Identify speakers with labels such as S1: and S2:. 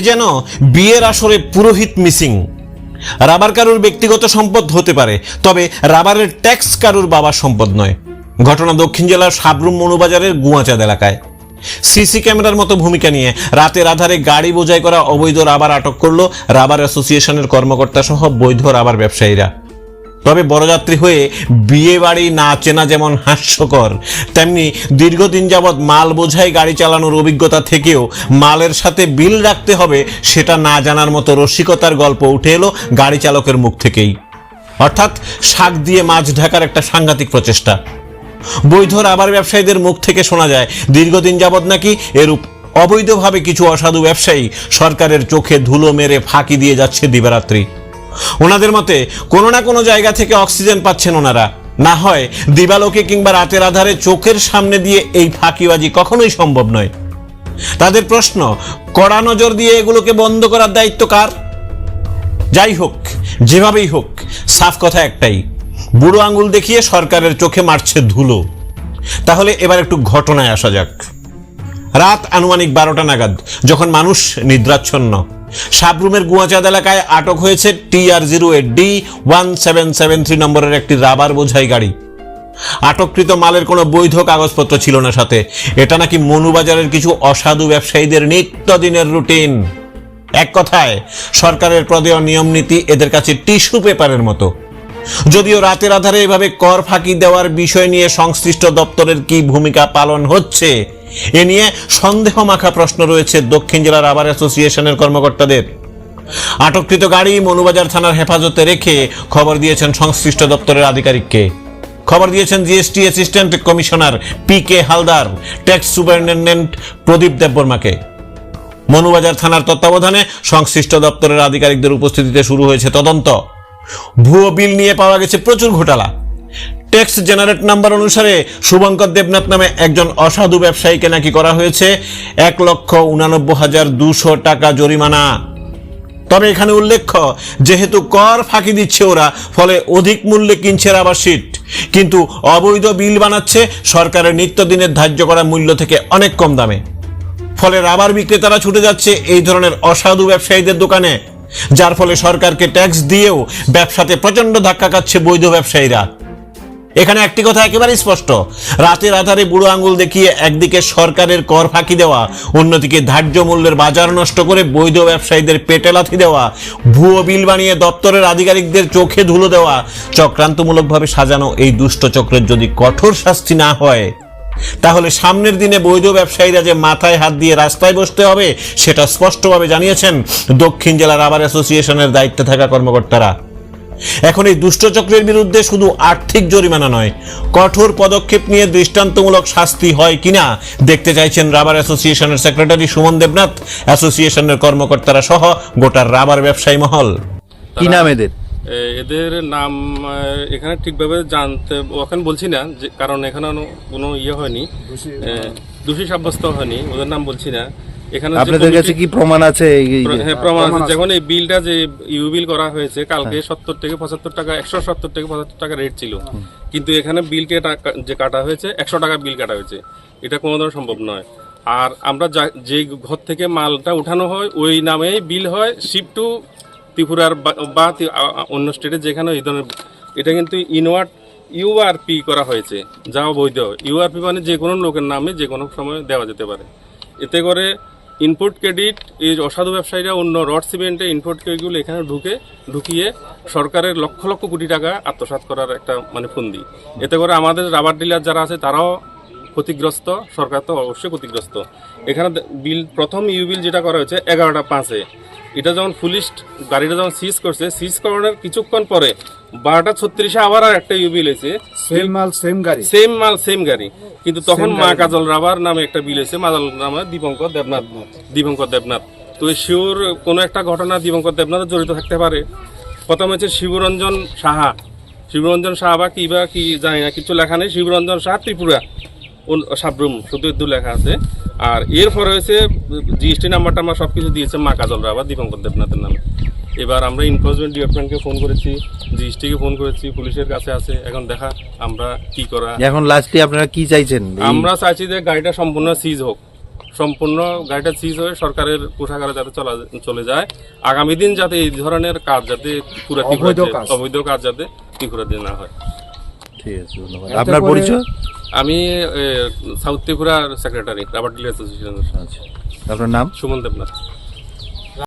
S1: যেন বিয়ের আসরে পুরোহিত মিসিং। রাবার কারুর ব্যক্তিগত সম্পদ হতে পারে, তবে রাবারের ট্যাক্স কারুর বাবার সম্পদ নয়। ঘটনা দক্ষিণ জেলার সাবরুম মনুবাজারের গুয়াচাঁদ এলাকায়। সিসি ক্যামেরার মতো ভূমিকা নিয়ে রাতের আধারে গাড়ি বোঝাই করা অবৈধ রাবার আটক করল রাবার অ্যাসোসিয়েশনের কর্মকর্তা সহ বৈধ রাবার ব্যবসায়ীরা। তবে বরযাত্রী হয়ে বিয়ে বাড়ি না চেনা যেমন হাস্যকর, তেমনি দীর্ঘদিন যাবৎ মাল বোঝাই গাড়ি চালানোর অভিজ্ঞতা থেকেও মালের সাথে বিল রাখতে হবে সেটা না জানার মতো রসিকতার গল্প উঠে এলো গাড়ি চালকের মুখ থেকেই। অর্থাৎ শাক দিয়ে মাছ ঢাকার একটা সাংঘাতিক প্রচেষ্টা। বৈধ রাবার ব্যবসায়ীদের মুখ থেকে শোনা যায়, দীর্ঘদিন যাবৎ নাকি এরূপ অবৈধভাবে কিছু অসাধু ব্যবসায়ী সরকারের চোখে ধুলো মেরে ফাঁকি দিয়ে যাচ্ছে দিবারাত্রি। ওনাদের মতে, কোনো না কোনো জায়গা থেকে অক্সিজেন পাচ্ছেন ওনারা। না হয় দিবালোকে কিংবা রাতের আধারে চোখের সামনে দিয়ে এই ফাঁকিবাজি কখনোই সম্ভব নয়। তাদের প্রশ্ন, কড়া নজর দিয়ে এগুলোকে বন্ধ করার দায়িত্ব কার? যাই হোক, যেভাবেই হোক, সাফ কথা একটাই, বুড়ো আঙ্গুল দেখিয়ে সরকারের চোখে মারছে ধুলো। তাহলে এবার একটু ঘটনায় আসা যাক। রাত আনুমানিক বারোটা নাগাদ, যখন মানুষ নিদ্রাচ্ছন্ন সাবরুমের গুয়াচাঁদ এলাকায় আটক হয়েছে T R zero eight D one seven seven three নম্বরের একটি রাবার বোঝাই গাড়ি। আটককৃত মালের কোনো বৈধ কাগজপত্র ছিল না সাথে। এটা নাকি মনুবাজারের কিছু অসাধু ব্যবসায়ীদের নিত্যদিনের রুটিন। এক কথায়, সরকারের প্রদেয় নিয়ম নীতি এদের কাছে টিস্যু পেপারের মতো। যদিও রাতের আধারে এভাবে কর ফাঁকি দেওয়ার বিষয় নিয়ে সংশ্লিষ্ট দপ্তরের কি ভূমিকা পালন হচ্ছে? এ নিয়ে সন্দেহ মাখা প্রশ্ন রয়েছে দক্ষিণ জেলা রাবার অ্যাসোসিয়েশনের কর্মকর্তাদের। আটককৃত গাড়ি মনুবাজার থানার হেফাজতে রেখে খবর দিয়েছেন সংশ্লিষ্ট দপ্তরের আধিকারিককে। খবর দিয়েছেন GST assistant commissioner P K Haldar, tax superintendent Pradip দেববর্মাকে Manubazar থানার তত্ত্বাবধানে সংশ্লিষ্ট দপ্তরের আধিকারিকদের উপস্থিতিতে শুরু হয়েছে তদন্ত। ভুয়ো বিল নিয়ে পাওয়া গেছে প্রচুর ঘোটালা। ট্যাক্স জেনারেট নাম্বার অনুসারে শুভঙ্কর দেবনাথ নামে একজন অসাধু ব্যবসায়ীকে নাকি করা হয়েছে এক লক্ষ উনানব্বই হাজার দুশো টাকা জরিমানা। তবে এখানে উল্লেখ্য, যেহেতু কর ফাঁকি দিচ্ছে ওরা, ফলে অধিক মূল্যে কিনছে রাবার শিট। কিন্তু অবৈধ বিল বানাচ্ছে সরকারের নিত্যদিনের ধার্য করা মূল্য থেকে অনেক কম দামে। ফলে রাবার বিক্রেতারা ছুটে যাচ্ছে এই ধরনের অসাধু ব্যবসায়ীদের দোকানে। যার ফলে সরকারকে ট্যাক্স দিয়েও ব্যবসাতে প্রচণ্ড ধাক্কা খাচ্ছে বৈধ ব্যবসায়ীরা। এখানে একটি কথা একেবারে স্পষ্ট। রাতের আধারে বুড়ো আঙ্গুল দেখিয়ে একদিকে সরকারের কর ফাঁকি দেওয়া, অন্যদিকে ধার্য মূল্যের বাজার নষ্ট করে বৈধ ব্যবসায়ীদের পেটে লাথি দেওয়া, ভুয়ো বিল বানিয়ে দপ্তরের আধিকারিকদের চোখে ধুলো দেওয়া, চক্রান্তমূলকভাবে সাজানো এই দুষ্ট চক্রের যদি কঠোর শাস্তি না হয়। তাহলে সামনের দিনে বৈধ ব্যবসায়ীরা যে মাথায় হাত দিয়ে রাস্তায় বসতে হবে, সেটা স্পষ্টভাবে জানিয়েছেন দক্ষিণ জেলা রাবার অ্যাসোসিয়েশনের দায়িত্বে থাকা কর্মকর্তারা। এখন এই দুষ্টচক্রের বিরুদ্ধে শুধু আর্থিক জরিমানা নয়, কঠোর পদক্ষেপ নিয়ে দৃষ্টান্তমূলক শাস্তি হয় কিনা দেখতে চাইছেন রাবার অ্যাসোসিয়েশনের সেক্রেটারি সুমন দেবনাথ, অ্যাসোসিয়েশনের কর্মকর্তারা সহ গোটা রাবার ব্যবসায়ী মহল।
S2: কি নাম এদের?
S3: এদের নাম এখানে ঠিকভাবে জানতে ওখানে বলছি না যে কারণ এখানে কোনো- ইয়ে হয়নি। দোষী সাব্যস্ত হয়নি ওদের নাম বলছি না। এখানে
S2: আপনাদের কাছে কি প্রমাণ আছে
S3: হ্যাঁ প্রমাণ আছে। যখন এই বিলটা যে ইউ বিল করা হয়েছে কালকে সত্তর থেকে পঁচাত্তর টাকা একশো সত্তর থেকে পঁচাত্তর টাকা রেট ছিল। কিন্তু এখানে বিলকে যে কাটা হয়েছে একশো টাকা বিল কাটা হয়েছে। এটা কোনো ধরনের সম্ভব নয়। আর আমরা যা- যে ঘর থেকে মালটা উঠানো হয় ওই নামেই বিল হয় শিপ টু ত্রিপুরার বা- অন্য স্টেটে যেখানে এই ধরনের, এটা কিন্তু ইনওয়ার্ড ইউআরপি করা হয়েছে, যা বৈধ ইউআরপি মানে যে কোনো লোকের নামে যে কোনো সময় দেওয়া যেতে পারে। এতে করে ইনপুট ক্রেডিট এই অসাধু ব্যবসায়ীরা অন্য রড সিমেন্টে ইনপুট ক্রেডিটগুলো এখানে ঢুকে, ঢুকিয়ে সরকারের লক্ষ লক্ষ কোটি টাকা আত্মসাৎ করার একটা মানে ফন্দি। এতে করে আমাদের রাবার ডিলার যারা আছে, তারাও ক্ষতিগ্রস্ত, সরকার তো অবশ্যই ক্ষতিগ্রস্ত। এখানে বিল, প্রথম ইউ বিল যেটা করা হয়েছে, এগারোটা পাঁচে। এটা যখন পুলিশ গাড়িটা যখন সিজ করছে সিজ করানোর কিছুক্ষণ পরে বারোটা ছত্রিশে আবার আর একটা ইউ বিল হয়েছে
S4: সেম মাল সেম গাড়ি।
S3: সেম মাল সেম গাড়ি। কিন্তু তখন মা কাজল রাবার নামে একটা বিল হয়েছে মাজল নামে দীপঙ্কর দেবনাথ দীপঙ্কর দেবনাথ। তো এই শিওর কোনো একটা ঘটনা দীপঙ্কর দেবনাথ জড়িত থাকতে পারে। প্রথম হচ্ছে শিবরঞ্জন সাহা। শিবরঞ্জন সাহা বা কি বা কি জানি না কিছু লেখা নেই। শিবরঞ্জন সাহা ত্রিপুরা। সাবরুম সুদুদ্দু লেখা আছে। আর এরপরে হয়েছে জিএসটি নাম্বারটা আমরা সব কিছু দিয়েছে মা কাজলরা আবার দীপঙ্কর দেবনাথের নামে। এবার আমরা এনফোর্সমেন্ট ডিপার্টমেন্টকে ফোন করেছি জিএসটিকে ফোন করেছি পুলিশের কাছে আছে। এখন দেখা আমরা কি করা
S2: এখন লাস্টে আপনারা কি চাইছেন?
S3: আমরা চাইছি যে গাড়িটা সম্পূর্ণ সিজ হোক। সম্পূর্ণ গাড়িটা সিজ হয়ে সরকারের পোশাকারে যাতে চলা চলে যায়। আগামী দিন যাতে এই ধরনের কাজ যাতে পুরা
S4: অবৈধ কাজ।
S3: যাতে কি করে দিয়ে না হয়।
S2: ঠিক আছে ধন্যবাদ। আপনার পরিচয়?
S3: আমি সাউথ ত্রিপুরার সেক্রেটারি রাবার ডিলার অ্যাসোসিয়েশনের
S2: আপনার নাম?
S3: সুমন দেবনাথ।